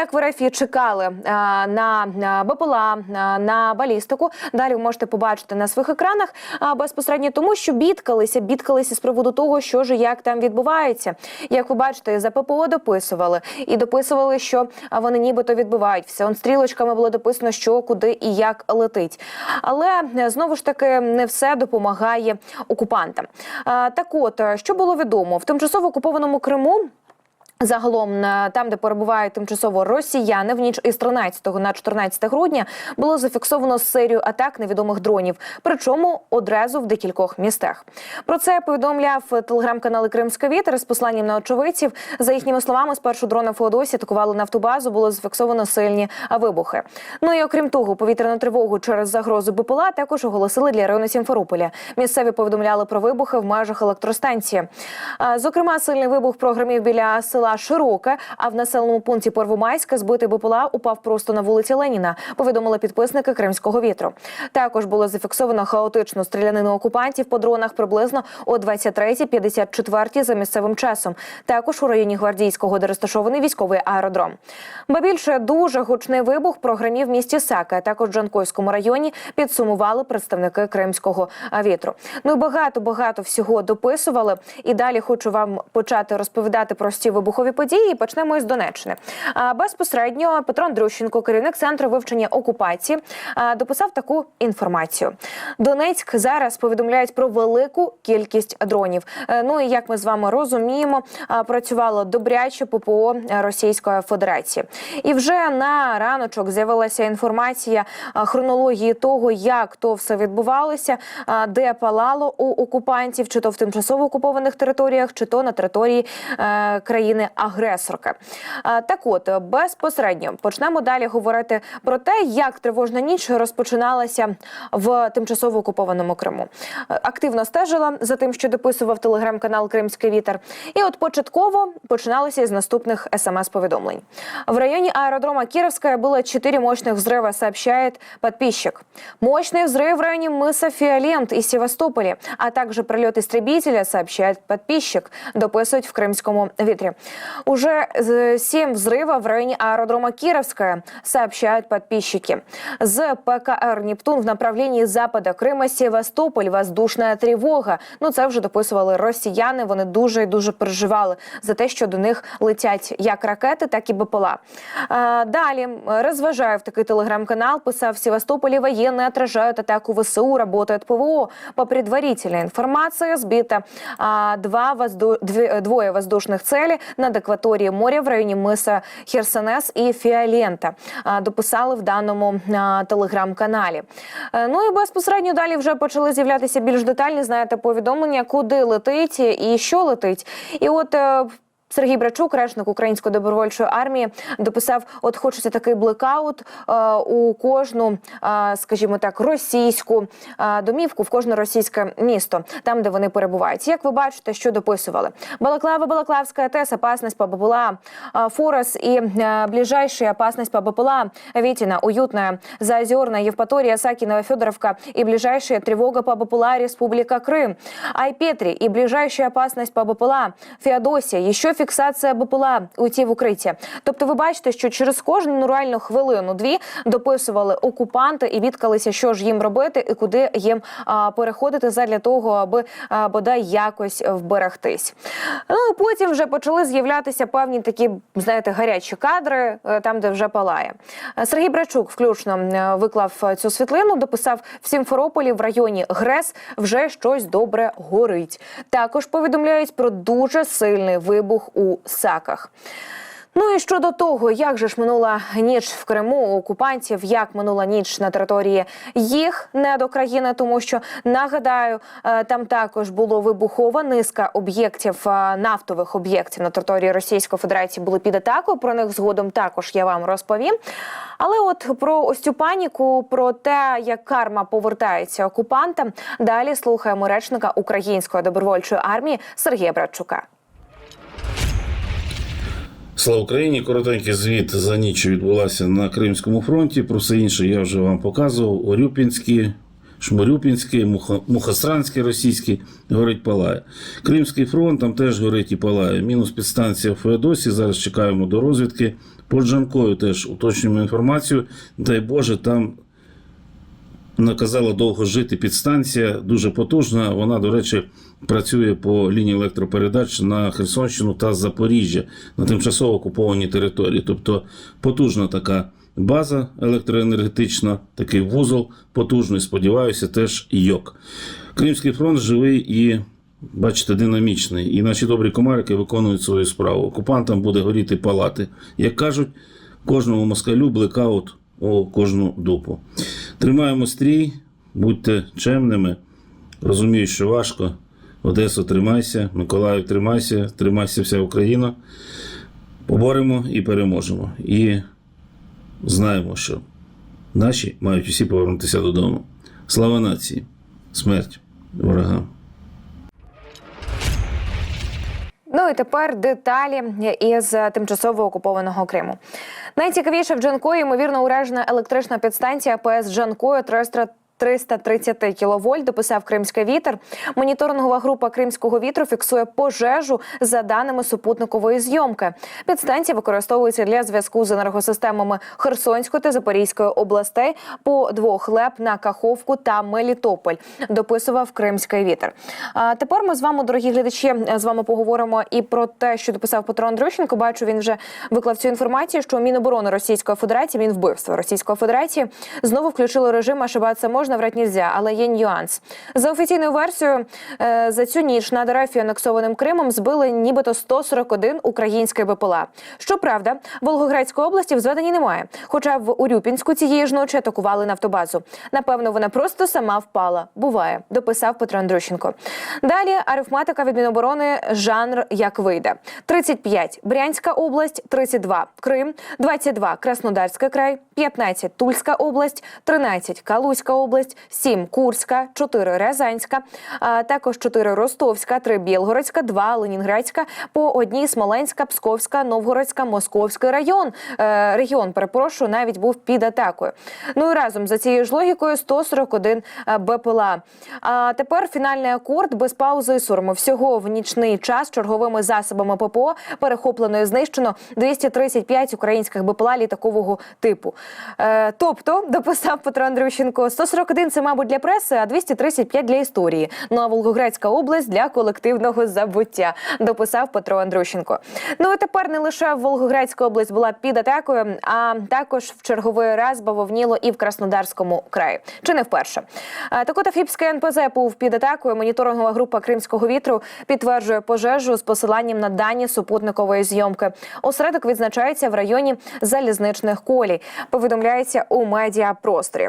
Як в РФ чекали е, на на БПЛА, на, на балістику, далі ви можете побачити на своїх екранах безпосередньо тому, що бідкалися, бідкалися з приводу того, що ж і як там відбувається. Як ви бачите, за ППО дописували і дописували, що вони нібито відбивають все. Он стрілочками було дописано, що куди і як летить. Але е, знову ж таки не все допомагає окупантам. Так, от е, що було відомо в тимчасово окупованому Криму. Загалом на- там, де перебувають тимчасово росіяни, в ніч із 13 на 14 грудня було зафіксовано серію атак невідомих дронів, причому одразу в декількох містах. Про це повідомляв телеграм-канал Кримська Вітер з посланням на очевидців. За їхніми словами, спершу дрони Феодосі атакували нафтобазу, було зафіксовано сильні вибухи. Ну і окрім того, повітряну тривогу через загрозу БПЛА також оголосили для району Сімферополя. Місцеві повідомляли про вибухи в межах електростанції. Зокрема, сильний вибух програмів біля села Широке, а в населеному пункті Первомайська збитий БПЛА упав просто на вулиці Леніна. Повідомили підписники Кримського вітру. Також було зафіксовано хаотичну стрілянину окупантів по дронах приблизно о 23.54 за місцевим часом. Також у районі Гвардійського, де розташований військовий аеродром. Ба більше дуже гучний вибух програмів в місті Сака, також в Джанкойському районі підсумували представники Кримського вітру. Ну і багато багато всього дописували. І далі хочу вам почати розповідати про ці вибухові події. Почнемо із Донеччини. Безпосередньо Петро Андрющенко, керівник центру вивчення окупації, дописав таку інформацію. Донецьк зараз повідомляють про велику кількість дронів. Е, Ну і як ми з вами розуміємо, працювало добряче ППО Російської Федерації. І вже на раночок з'явилася інформація хронології того, як то все відбувалося, де палало у окупантів, чи то в тимчасово окупованих територіях, чи то на території е, країни-агресорки. А, так от безпосередньо почнемо далі говорити про те, як тривожна ніч розпочиналася в тимчасово окупованому Криму. Е, Активно стежила за тим, що дописував телеграм-канал Кримський вітер. І от початково починалося із наступних смс-повідомлень. В районе аэродрома Кировская было четыре мощных взрыва, сообщает подписчик. Мощный взрыв в районе мыса Фиолент и Севастополе, а также прилет истребителя, сообщает подписчик, дописывать в Крымскому ветре. Уже э, семь взрывов в районе аэродрома Кировская, сообщают подписчики. З ПКР «Нептун» в направлении запада Крима Севастополь воздушна тривога. Ну це вже дописували росіяни. Вони дуже і дуже переживали за те, що до них летять як ракети, так і БПЛА. А, далі розважаю в такий телеграм-канал. Писав в Севастополе военные отражают атаку ВСУ, работает ПВО. По предварительной информации сбито а, два возду... две- двое воздушных целей над акваторією моря в районі миса Херсонес і Фіолента. Дописали в даному телеграм-каналі. Е, Ну і безпосередньо далі вже почали з'являтися більш детальні, знаєте, повідомлення, куди летить і що летить. І от. е, Сергій Брачук, речник української добровольчої армії, дописав: от хочеться такий блекаут е, у кожну, е, скажімо так, російську е, домівку, в кожне російське місто, там де вони перебувають. Як ви бачите, що дописували? Балаклава, Балаклавська ТЕС, опасность по БПЛА, э, Форос и э, ближайшая опасность по БПЛА, Витина, Уютная, Заозерная, Евпатория, Сакинова, Федоровка и ближайшая тревога по БПЛА Республика Крым, Айпетри и ближайшая опасность по БПЛА, Феодосія, еще фіксація БПЛА, уйти в укриття. Тобто ви бачите, що через кожну ну, хвилину-дві дописували окупанти і бідкалися, що ж їм робити і куди їм а, переходити задля того, аби а, бодай якось вберегтись. Ну і потім вже почали з'являтися певні такі, знаєте, гарячі кадри, е, там, де вже палає. Сергій Брачук включно е, виклав цю світлину, дописав в Сімферополі в районі Грес вже щось добре горить. Також повідомляють про дуже сильний вибух у саках. Ну і щодо того, як же ж минула ніч в Криму у окупантів, як минула ніч на території їх недокраїни, тому що нагадаю, е, там також було вибухова низка об'єктів е, нафтових об'єктів на території Російської Федерації були під атакою. Про них згодом також я вам розповім. Але от про ось цю паніку, про те, як карма повертається окупантам, далі слухаємо речника української добровольчої армії Сергія Братчука. Слава Україні! Коротенький звіт за ніч відбулася на Кримському фронті. Про все інше я вже вам показував. Орюпінські, Шмарюпінські, Муха- Мухосранський російський горить палає. Кримський фронт там теж горить і палає. Мінус підстанція в Феодосі. Зараз чекаємо до розвідки. По Джанкою теж уточнюємо інформацію. Дай Боже, там наказала довго жити підстанція, дуже потужна. Вона, до речі, працює по лінії електропередач на Херсонщину та Запоріжжя на тимчасово окупованій території. Тобто потужна така база електроенергетична, такий вузол потужний, сподіваюся, теж йок. Кримський фронт живий і. Бачите, динамічний, і наші добрі комарики виконують свою справу. Окупантам буде горіти палати. Як кажуть, кожному москалю блекаут у кожну дупу. Тримаємо стрій, будьте чемними. Розумію, що важко. Одесу тримайся, Миколаїв тримайся, тримайся вся Україна. Поборемо і переможемо. І знаємо, що наші мають усі повернутися додому. Слава нації, смерть ворогам. Ну і тепер деталі із тимчасово окупованого Криму. Найцікавіше в Джанкої, ймовірно, уражена електрична підстанція ПС Джанкою 300 330 кВт, дописав Кримський вітер. Моніторингова група Кримського вітру фіксує пожежу за даними супутникової зйомки. Підстанція використовується для зв'язку з енергосистемами Херсонської та Запорізької областей по двох леп на Каховку та Мелітополь. Дописував Кримський вітер. А тепер ми з вами, дорогі глядачі, з вами поговоримо і про те, що дописав Петро Андрющенко. Бачу, він вже виклав цю інформацію, що Міноборони Російської Федерації він вбивство Російської Федерації знову включило режим ошибатися можна, врать нельзя, але є нюанс. За офіційною версією, е, за цю ніч над РФ анексованим Кримом збили нібито 141 український БПЛА. Щоправда, Волгоградської області в зведенні немає. Хоча в Урюпінську цієї ж ночі атакували нафтобазу. Напевно, вона просто сама впала. Буває, дописав Петро Андрющенко. Далі арифматика від Міноборони жанр як вийде: 35 Брянська область, 32 Крим, 22 Краснодарський край, 15 Тульська область, 13 Калузька область, 7 Курська, 4 Рязанська, також 4 Ростовська, 3 Білгородська, 2 Ленінградська, по одній Смоленська, Псковська, Новгородська, Московський район. Е, регіон, перепрошую, навіть був під атакою. Ну і разом за цією ж логікою 141 е, БПЛА. А тепер фінальний акорд без паузи і сурму. Всього в нічний час черговими засобами ППО перехоплено і знищено 235 українських БПЛА літакового типу. Е, тобто, дописав Петро Андрющенко, 141 – це, мабуть, для преси, а 235 – для історії. Ну а Волгоградська область для колективного забуття, дописав Петро Андрющенко. Ну і тепер не лише Волгоградська область була під атакою, а також в черговий раз бавовніло і в Краснодарському краї. Чи не вперше? Так от Афіпське НПЗ був під атакою. Моніторингова група Кримського вітру підтверджує пожежу з посиланням на дані супутникової зйомки. Осередок відзначається в районі залізничних колій. Повідомляється у медіапросторі.